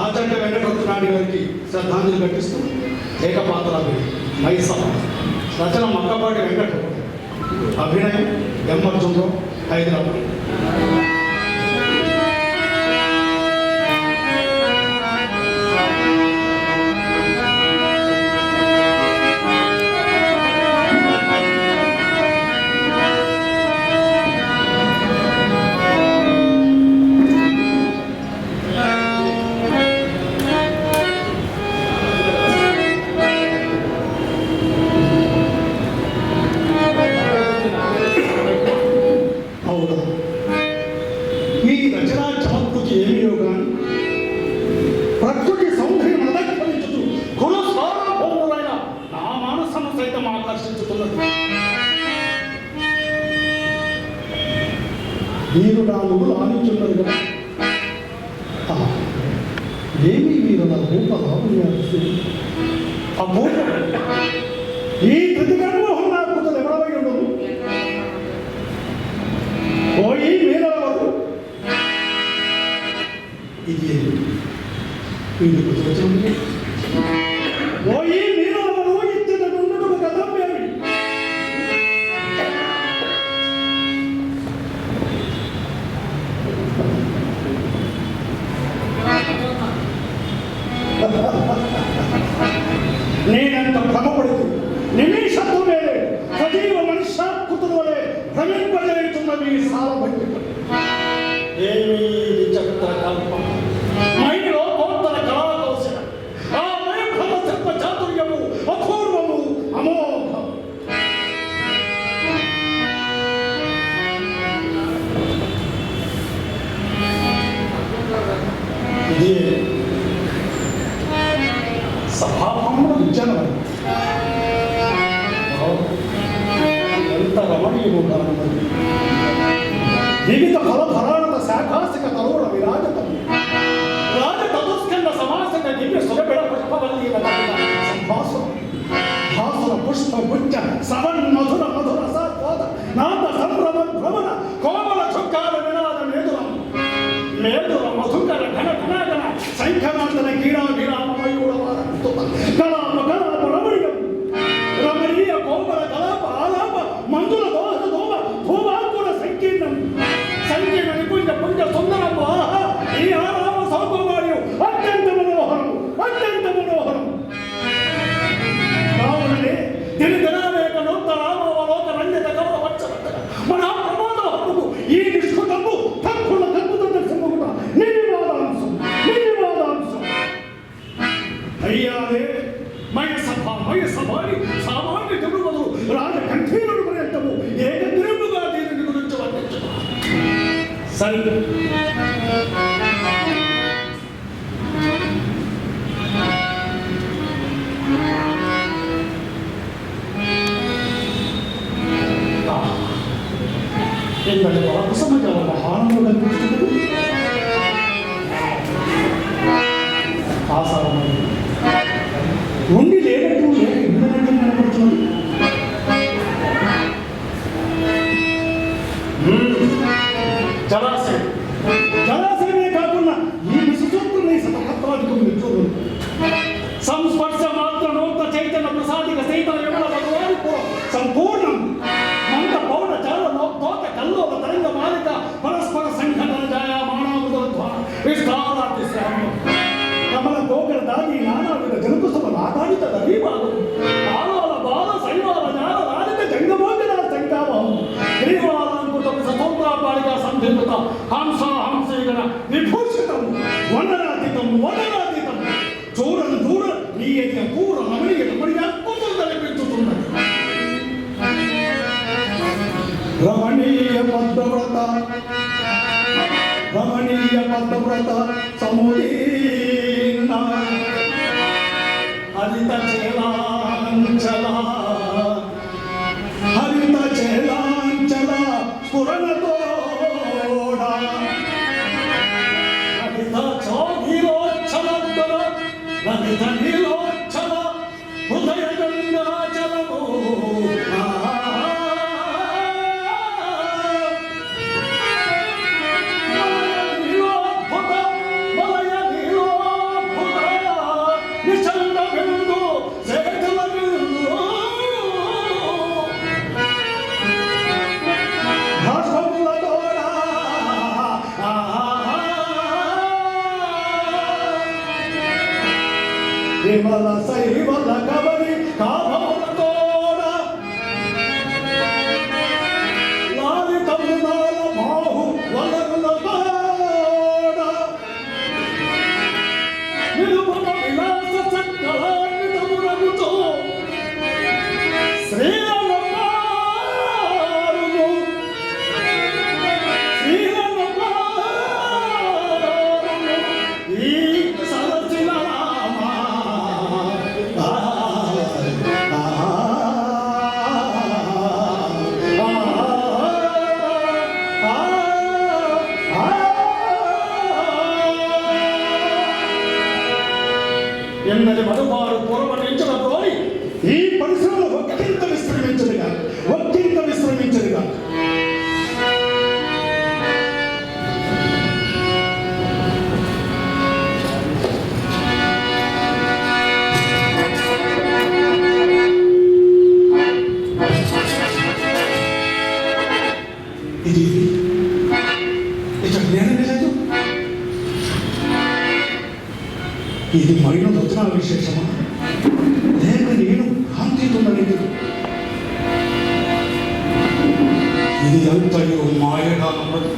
ఆచంట వెంకటరత్న నాయుడు గారికి శ్రద్ధాంజలి ఘటిస్తూ ఏకపాత్రాలు మైసభ రచన మక్కపాటి వెంకట. అభినయం ఎమ్మర్జుంలో హైదరాబాద్. మానసము ఆకర్షించుతున్నది. వీరు నా నువ్వులు ఆనించున్నారు కదా. ఏమి వీరు నా రూప లావణ్యాలు అమ్మో ఈ ప్రతిగర్భ నాకు ఎవరవై ఉండదు పోయి మీరెవరు ఇది వీళ్ళు కూర్చోండి పోయి మీరెవరు సభాభంలో విజ్ఞానం ఎంత రమణీయము కారణం వివిధ ఫలఫలాల ಸಾಕಾಸಿಕ ತರೋಣ ವಿರಾಜ ರಾಜ ತಪಸ್ಕಂದ ಸಮಾಸಕ ದಿವ್ಯ ಸುರಬೇಡ ಪುಷ್ಪದಲ್ಲಿ ಸಂಭಾಸುರ ಭಾಸುರ ಪುಷ್ಪ ಗುಚ್ಚ ಸವನ್ ಮಧುರ ಮಧುರ ಸಾತ್ವಾದ ನಾಮ ಸಂಭ್ರಮ ಭ್ರಮಣ ಕೋಮಲ ಚುಕ್ಕಾದ ವಿನಾದ ಮೇದುರ ಮೇದುರ ಮಧುಕರ ಘನ ಘನ ಘನ ಕೀಡಾ ವಿರಾಮ ಮಯೂರವಾದ సరే ఇంతటి వరకు సమాజాల మహానందం ఉండి లేనట్టు విభూషితం వందనాతీతం వందనాతీతం చూడను చూడ నీ యొక్క పూర రమణీయ రమణీయ అద్భుతం కనిపించుతున్నది రమణీయ పద్మవ్రత రమణీయ పద్మవ్రత సమోదీన హరిత చేలాంచల హరిత చేలాంచల స్ఫురణతోడ た茶色茶だったら投げた色茶だ答えた എന്നതും അതുപോലെ ఇది మరిన ఉత్తర విశేషమా లేక నేను భ్రాంతితున్నది ఇది అంతయు మాయగా ఉన్నది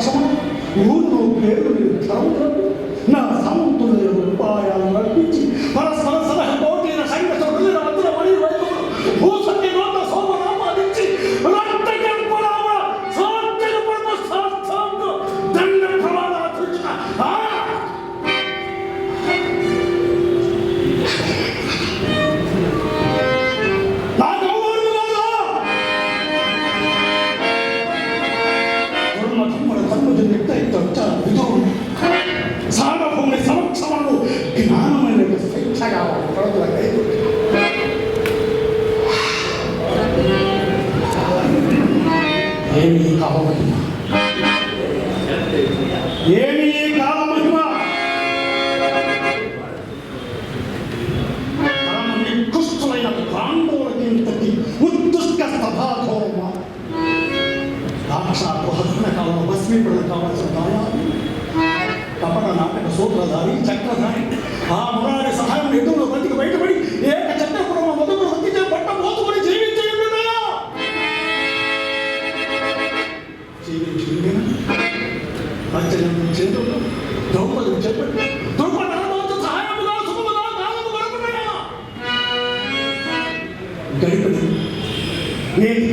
పక్షము ఊరు పేరు నా సంతులు ఉపాయాలు నడిపించి పరస్పరం లక్ష్మీపతి కావలసిన దాన తపన నాటక సూత్రధారి చక్రధారి ఆ మురారి సహాయం ఎదురులో బతికి బయటపడి ఏక చక్రపురం మొదలు హత్య పట్ట మోసుకొని జీవించేయుడునా జీవించింది అచ్చనం ద్రౌపది చెప్పండి ద్రౌపది గడిపడి నేను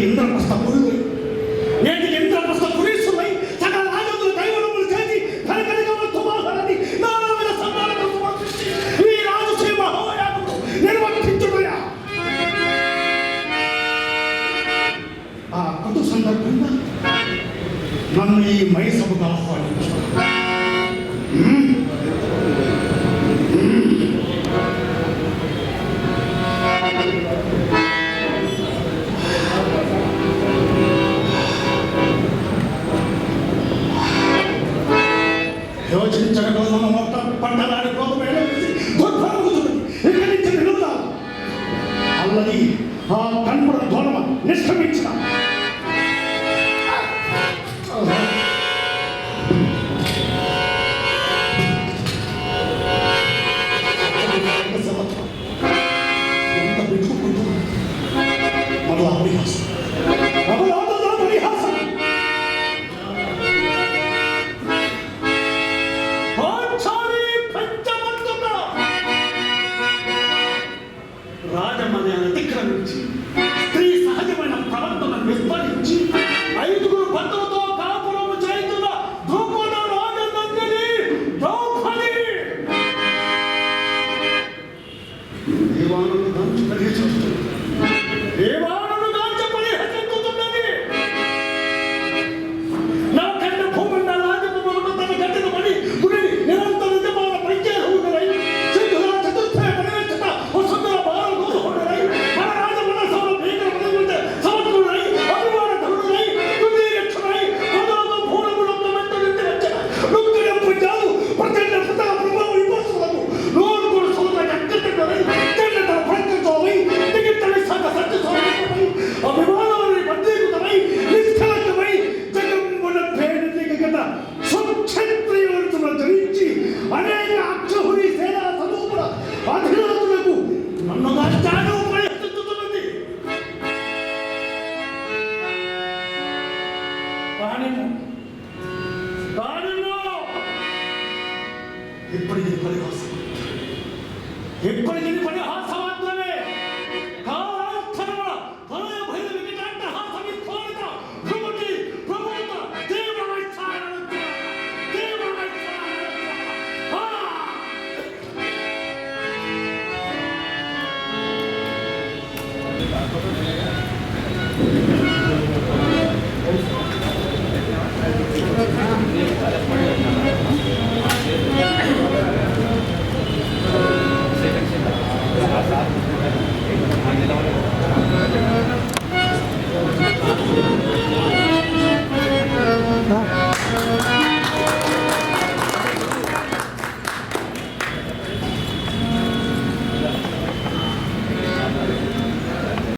పండుగ సందర్భంగా నన్ను ఈ మై సభకు ఆహ్వానించు యోచించగలం మొత్తం పంటలాడిపోతు అల్లది ఆ కన్పుడ ధోరమ నిష్ఠ り。っ張り引っ張りは触ッてない。